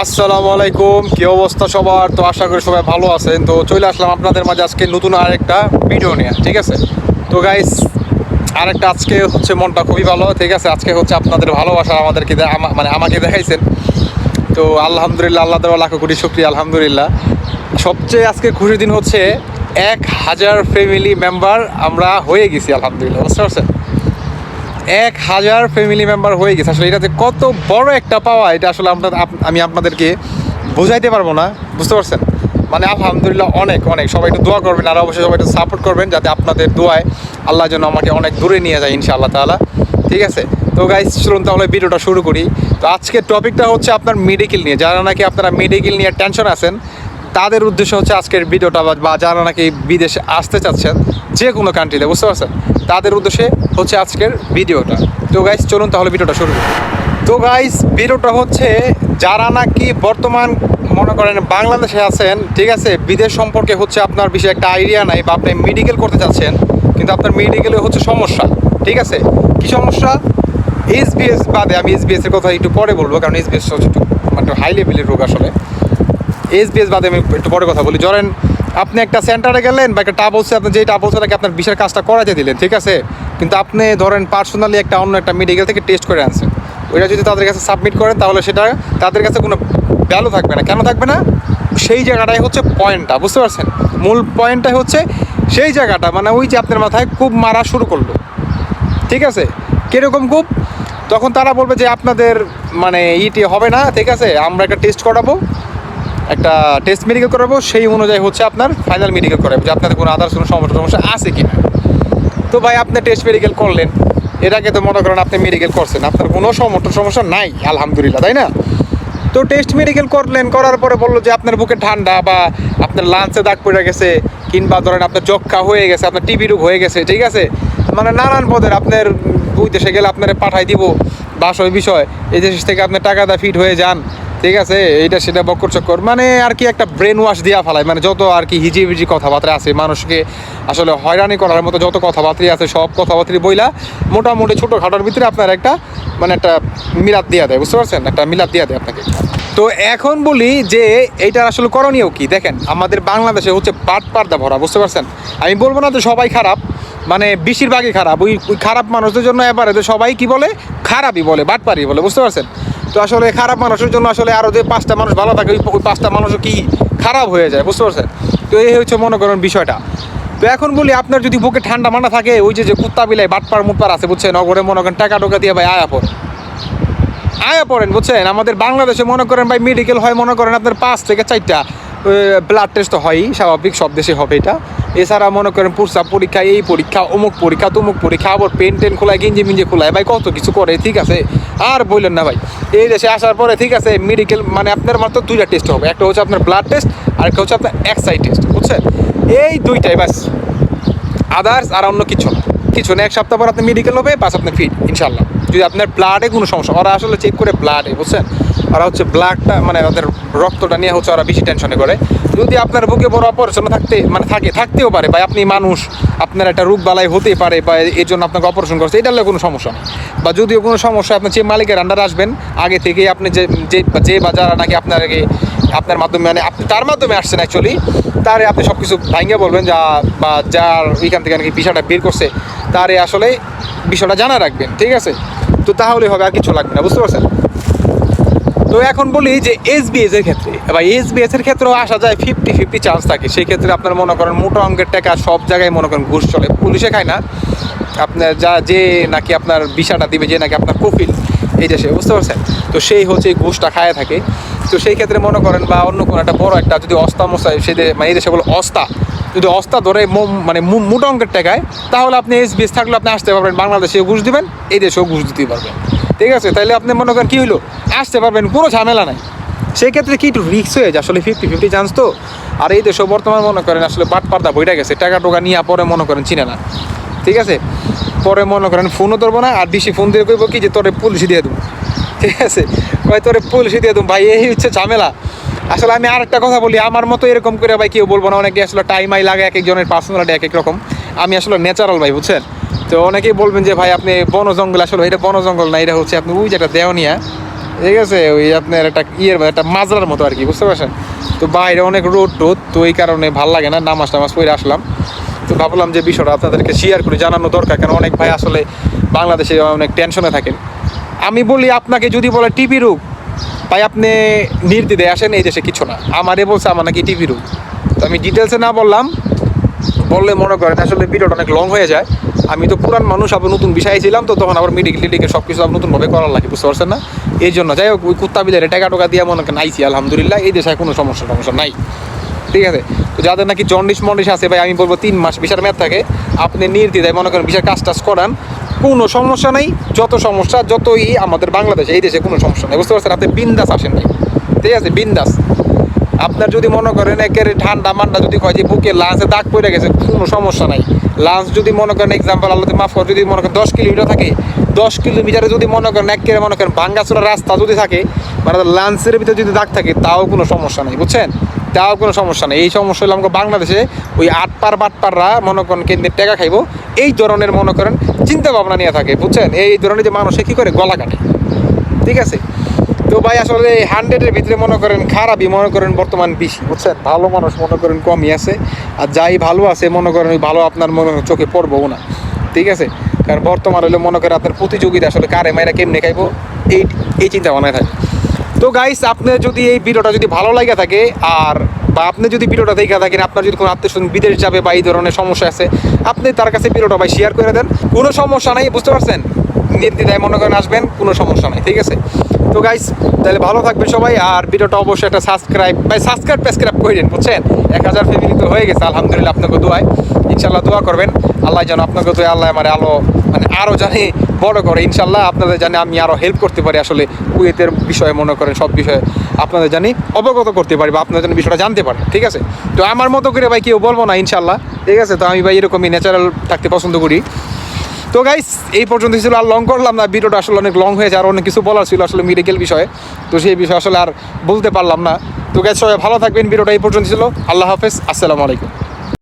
আসসালামু আলাইকুম, কি অবস্থা সবার? তো আশা করি সবাই ভালো আছেন। তো চলে আসলাম আপনাদের মাঝে আজকে নতুন আরেকটা ভিডিও নিয়ে, ঠিক আছে? তো গাইস আরেকটা আজকে হচ্ছে মনটা খুবই ভালো, ঠিক আছে? আজকে হচ্ছে আপনাদের ভালোবাসা আমাদেরকে মানে আমাকে দেখাইছেন। তো আলহামদুলিল্লাহ, আল্লাহ দেওয়া লাখো কোটি শুক্রিয়া, আলহামদুলিল্লাহ। সবচেয়ে আজকে খুশির দিন হচ্ছে এক হাজার ফ্যামিলি মেম্বার আমরা হয়ে গেছি, আলহামদুলিল্লাহ, বুঝতে পারছেন? এক হাজার ফ্যামিলি মেম্বার হয়ে গেছে। আসলে এটাতে কত বড় একটা পাওয়া, এটা আসলে আমরা আপ- আমি আপনাদেরকে বোঝাইতে পারব না। বুঝতে পারছেন? মানে আলহামদুলিল্লাহ অনেক অনেক। সবাই একটু দোয়া করবেন আর অবশ্যই সবাই একটু সাপোর্ট করবেন যাতে আপনাদের দোয়ায় আল্লাহ যেন আমাকে অনেক দূরে নিয়ে যায় ইনশাআল্লাহ তাআলা। ঠিক আছে? তো গাইস চলুন তাহলে ভিডিওটা শুরু করি। তো আজকের টপিকটা হচ্ছে আপনার মেডিকেল নিয়ে। যারা নাকি আপনারা মেডিকেল নিয়ে টেনশন আছেন তাদের উদ্দেশ্য হচ্ছে আজকের ভিডিওটা বা- যারা নাকি বিদেশে আসতে চাচ্ছেন, যে কোনো কান্ট্রিতে বুঝতে পারছেন? তাদের উদ্দেশ্যে হচ্ছে আজকের ভিডিওটা। তো গাইস চলুন তাহলে ভিডিওটা শুরু তো গাইস ভিডিওটা হচ্ছে যারা নাকি বর্তমান মনে করেন বাংলাদেশে আছেন, ঠিক আছে? বিদেশ সম্পর্কে হচ্ছে আপনার বিষয়ে একটা আইডিয়া নাই বা আপনি মেডিকেল করতে চাচ্ছেন, কিন্তু আপনার মেডিকেলে হচ্ছে সমস্যা, ঠিক আছে? কি সমস্যা? এসবিএস বাদে আমি এসবিএস কথা একটু পরে বলব, কারণ এসবিএস হচ্ছে একটু মানে হাই লেভেলের রোগ আসলে। এসবিএস বাদে আমি একটু পরে কথা বলি। ধরেন আপনি একটা সেন্টারে গেলেন বা একটা টাবলসে আপনি যেই টাবলসটাকে আপনার বিশের কাজটা করাতে দিলেন, ঠিক আছে? কিন্তু আপনি ধরেন পার্সোনালি একটা অন্য একটা মেডিকেল থেকে টেস্ট করে আনছেন। ওইটা যদি তাদের কাছে সাবমিট করেন, তাহলে সেটা তাদের কাছে কোনো ভ্যালু থাকবে না। কেন থাকবে না? সেই জায়গাটাই হচ্ছে পয়েন্টটা বুঝতে পারছেন? মূল পয়েন্টটাই হচ্ছে সেই জায়গাটা মানে ওই যে আপনার মাথায় খুব মারা শুরু করল। ঠিক আছে? কীরকম খুব? তখন তারা বলবে যে আপনাদের মানে ইটি হবে না, ঠিক আছে? আমরা একটা টেস্ট করাবো। একটা টেস্ট মেডিকেল করাবো, সেই অনুযায়ী হচ্ছে আপনার ফাইনাল মেডিকেল করাবো, যে আপনাদের কোনো আদার্স কোনো সমস্যা সমস্যা আছে কি না তো ভাই, আপনি টেস্ট মেডিকেল করলেন, এর আগে তো মনে করেন আপনি মেডিকেল করছেন, আপনার কোনো সমস্যা সমস্যা নাই, আলহামদুলিল্লাহ, তাই না? তো টেস্ট মেডিকেল করলেন, করার পরে বলল যে আপনার বুকে ঠান্ডা বা আপনার লাঞ্চে দাগ পড়ে গেছে, কিংবা ধরেন আপনার যক্ষা হয়ে গেছে, আপনার টিবি রোগ হয়ে গেছে, ঠিক আছে? মানে নানান পদের আপনার ওই দেশে গেলে আপনার পাঠাই দিব বাস ওই বিষয়, এই দেশ থেকে আপনার টাকা দা ফিট হয়ে যান। ঠিক আছে, এইটা সেটা বক্কর চক্কর। মানে আর কি একটা ব্রেন ওয়াশ দেওয়া ফেলায়। মানে যত আর কি হিজিবিজি কথাবার্তা আছে, মানুষকে আসলে হয়রানি করার মতো যত কথাবার্তা আছে, সব কথাবার্তা বইলা মোটামুটি ছোটোখাটোর ভিতরে আপনার একটা মানে একটা মিলাদ দিয়া দেয়, বুঝতে পারছেন? একটা মিলাদ দিয়া দেয় আপনাকে। তো এখন বলি যে, এইটার আসলে করণীয় কি? দেখেন, আমাদের বাংলাদেশে হচ্ছে পাট পার্দা ভরা, বুঝতে পারছেন? আমি বলব না যে সবাই খারাপ মানে বেশিরভাগই খারাপ। ওই খারাপ মানুষদের জন্য এবারে সবাই কি বলে? খারাপই বলে বাটপারি বলে, বুঝতে পারছেন? তো আসলে খারাপ মানুষের জন্য আসলে আরও যে পাঁচটা মানুষ ভালো থাকে, ওই পাঁচটা মানুষও কি খারাপ হয়ে যায়, বুঝতে পারছেন? তো এই হচ্ছে মনে করেন বিষয়টা। তো এখন বলি, আপনার যদি বুকে ঠান্ডা মানা থাকে, ওই যে যে কুত্তা বিলাই, বাটপার মুটপার আছে, বুঝছেন? নগরে মনে করেন টাকা টোকা দিয়ে ভাই আয়া পড়ে আয়া পড়েন, বুঝছেন? আমাদের বাংলাদেশে মনে করেন ভাই মেডিকেল হয়, মনে করেন আপনার পাঁচ থেকে চারটা ব্লাড টেস্ট তো হয়ই, স্বাভাবিক, সব দেশে হবে এটা। এছাড়া মনে করেন পুরসা পরীক্ষা, এই পরীক্ষা, অমুক পরীক্ষা, তমুক পরীক্ষা, আবার পেন টেন খোলায়, গেঞ্জি মিঞ্জি খোলায়, ভাই কত কিছু করে, ঠিক আছে? আর বললেন না ভাই। এই দেশে আসার পরে ঠিক আছে মেডিকেল মানে আপনার মাত্র দুইটা টেস্ট হবে। একটা হচ্ছে আপনার ব্লাড টেস্ট আর একটা হচ্ছে আপনার এক্সাই টেস্ট বুঝছেন? এই দুইটাই ব্যাস আদার্স আর অন্য কিছু না। কিছু না, এক সপ্তাহ পর আপনি মেডিকেল হবে, বাস আপনার ফিট ইনশাল্লাহ যদি আপনার ব্লাডে কোনো সমস্যা, ওরা আসলে চেক করে ব্লাডে বুঝছেন? ওরা হচ্ছে ব্লাডটা মানে ওদের রক্তটা নিয়ে হচ্ছে ওরা বেশি টেনশনে করে। যদি আপনার বুকে বড় অপারেশন থাকতে মানে থাকে, থাকতেও পারে, বা আপনি মানুষ, আপনার একটা রোগ বালাই হতে পারে, বা এর জন্য আপনাকে অপারেশন করছে এটা হলে কোনো সমস্যা বা যদিও কোনো সমস্যা, আপনি যে মালিকের আন্ডারে আসবেন, আগে থেকেই আপনি যে যে বা যারা নাকি আপনার আগে আপনার মাধ্যমে মানে আপনি তার মাধ্যমে আসছেন অ্যাকচুয়ালি তারে আপনি সব কিছু ভাঙ্গে বলবেন, যা, বা যার ওইখান থেকে নাকি বিষয়টা বের করছে, তারে আসলে বিষয়টা জানা রাখবেন, ঠিক আছে? তো তাহলে হবে, আর কিছু লাগবে না, বুঝতে পারছেন? তো এখন বলি যে এসবিএস এর ক্ষেত্রে এবার এসবিএস এর ক্ষেত্রেও আসা যায় ফিফটি ফিফটি চান্স থাকে। সেই ক্ষেত্রে আপনার মনে করেন মোটা অঙ্কের টাকা সব জায়গায় মনে করেন ঘুষ চলে। পুলিশে খায় না। আপনার যা, যে নাকি আপনার বিষাটা দিবে, যে নাকি আপনার কফিল, এই দেশে বুঝতে পারছেন? তো সেই হচ্ছে এই ঘুষটা খায় থাকে। তো সেই ক্ষেত্রে মনে করেন বা অন্য কোনো একটা বড় একটা যদি অস্তা মশাই, সে মানে এই দেশে বলো অস্তা, যদি অস্তা ধরে মানে মোটা অঙ্কের টাকায়, তাহলে আপনি এসবিএস থাকলে আপনি আসতে পারবেন। বাংলাদেশেও ঘুষ দিবেন, এই দেশেও ঘুষ দিতে পারবেন। ঠিক আছে তাহলে আপনি মনে করেন কী হইল? আসতে পারবেন, কোনো ঝামেলা নাই। সেই ক্ষেত্রে কি একটু রিক্স হয়ে যায়, আসলে ফিফটি ফিফটি চান্স তো। আর এই দেশেও বর্তমান মনে করেন, আসলে বাট পার্দা বইটা গেছে, টাকা টোকা নিয়ে পরে মনে করেন চিনে না। ঠিক আছে? পরে মনে করেন ফোনও ধরবো না, আর বেশি ফোন দিয়ে কইব কি যে তোরে পুলিশে দিয়ে দেবো। ঠিক আছে? ভাই তোরে পুলিশে দিয়ে দেবো, ভাই, এই হচ্ছে ঝামেলা। আসলে আমি আরেকটা কথা বলি, আমার মতো এরকম করে ভাই কেউ বলব না, অনেকে আসলে টাইম আই লাগে এক একজনের পার্সোনালিটি এক এক রকম। আমি আসলে ন্যাচারাল ভাই, বুঝছেন? তো অনেকেই বলবেন যে, ভাই, আপনি বন জঙ্গল, আসলে এটা বন জঙ্গল না, এটা হচ্ছে আপনি ওই যে একটা দেওয়ানিয়া ঠিক আছে? ওই আপনার একটা ইয়ের একটা মাজরার মতো আর কি, বুঝতে পারছেন? তো বাইরে অনেক রোড টোদ, তো এই কারণে ভালো লাগে না, নামাজ টামাজ পরে আসলাম। তো ভাবলাম যে বিষয়টা আপনাদেরকে শেয়ার করে জানানো দরকার, কারণ অনেক ভাই আসলে বাংলাদেশে অনেক টেনশনে থাকেন। আমি বলি, আপনাকে যদি বলে টিভি রোগ ভাই, আপনি নির্দিদে আসেন, এই দেশে কিছু না। আমারে বলছে, আমার নাকি টিভি রোগ তো আমি ডিটেলসে না বললাম, বললে মনে করেন, আসলে ভিডিওটা অনেক লং হয়ে যায়। আমি তো পুরান মানুষ, আবার নতুন বিষয় ছিলাম তো তখন আবার মেডিকেল টিডিকেল সব কিছু আবার নতুনভাবে করার লাগে, বুঝতে পারছেন না? এই জন্য যাই হোক, ওই কুত্তা বিলের টাকা টোকা দিয়ে মনে করেন আইসি আলহামদুলিল্লাহ, এই দেশে কোনো সমস্যা টমস্যা নাই। ঠিক আছে? তো যাদের নাকি জন্ডিস মন্ডিস আছে ভাই, আমি বলব তিন মাস বিশার মেয়াদ থাকে, আপনি নির্দ্বিধায় মনে করেন বিশার কাজ টাজ করান, কোনো সমস্যা নেই, যত সমস্যা, যতই আমাদের বাংলাদেশে, এই দেশে কোনো সমস্যা নেই, বুঝতে পারছেন? আপনি বিন্দাস আসেন ঠিক আছে? বিন্দাস। আপনার যদি মনে করেন একেবারে ঠান্ডা মান্ডা যদি হয় যে বুকে লাঞ্চে দাগ পড়ে গেছে, কোনো সমস্যা নাই। লাঞ্চ যদি মনে করেন এক্সাম্পল আল্লাহ মাফ করে, যদি মনে করেন দশ কিলোমিটার থাকে, দশ কিলোমিটারে যদি মনে করেন একেবারে মনে করেন ভাঙ্গাচোরা রাস্তা যদি থাকে মানে লাঞ্চের ভিতরে যদি দাগ থাকে, তাও কোনো সমস্যা নেই, বুঝছেন? তাও কোনো সমস্যা নেই। এই সমস্যা হলে আমাকে বাংলাদেশে ওই আটপার বাটপাররা মনে করেন কেন্দ্রের টাকা খাইব, এই ধরনের মনে করেন চিন্তা ভাবনা নিয়ে থাকে, বুঝছেন? এই ধরনের যে মানুষে কী করে? গলা কাটে। ঠিক আছে? তো ভাই আসলে হান্ড্রেডের ভিতরে মনে করেন খারাপই, মনে করেন বর্তমান বেশি, বুঝছেন? ভালো মানুষ মনে করেন কমই আছে, আর যাই ভালো আছে, মনে করেন ওই ভালো আপনার মনে চোখে পড়ব না, ঠিক আছে? কারণ বর্তমান হলে মনে করেন আপনার প্রতিযোগিতা আসলে কারে মায়েরা কেমনে খাইবো? এই এই চিন্তা ভাবনায় থাকে। তো গাইস আপনি যদি এই ভিডিওটা যদি ভালো লাগে থাকে, আর বা আপনি যদি ভিডিওটা দেখে থাকেন, আপনার যদি কোনো আত্মীয় বিদেশ যাবে বা এই ধরনের সমস্যা আছে, আপনি তার কাছে ভিডিওটা ভাই শেয়ার করে দেন। কোনো সমস্যা নাই, বুঝতে পারছেন? নির্দ্বিধায় মনে করেন আসবেন, কোনো সমস্যা নাই, ঠিক আছে? তো গাইস তাহলে ভালো থাকবে সবাই, আর ভিডিওটা অবশ্যই একটা সাবস্ক্রাইব ভাই সাবস্ক্রাইব প্রেসক্রাইব করে দিন বুঝছেন? এক হাজার ফ্যামিলি তো হয়ে গেছে, আলহামদুলিল্লাহ আপনাকে দোয়ায়। ইনশাল্লাহ দোয়া করবেন। আল্লাহ যেন আপনাকে দোয়া আল্লাহ আমার আলো মানে আরও জানি বড় করে। ইনশাল্লাহ আপনাদের জানি আমি আরও হেল্প করতে পারি আসলে কুয়েতের বিষয়ে, মনে করেন সব বিষয়ে। আপনাদের জানি অবগত করতে পারি বা আপনাদের জানি বিষয়টা জানতে পারেন, ঠিক আছে? তো আমার মতো করে ভাই কেউ বলব না ইনশাল্লাহ ঠিক আছে? তো আমি ভাই এরকমই ন্যাচারাল থাকতে পছন্দ করি। তো গাইস এই পর্যন্ত ছিল আর লং করলাম না, ভিডিওটা আসলে অনেক লং হয়েছে আর অনেক কিছু বলার ছিল আসলে মেডিকেল বিষয়ে, তো সেই বিষয়ে আসলে আর বলতে পারলাম না। তো গাইস সবাই ভালো থাকবেন, ভিডিওটা এই পর্যন্ত ছিল, আল্লাহ হাফেজ, আসসালামু আলাইকুম।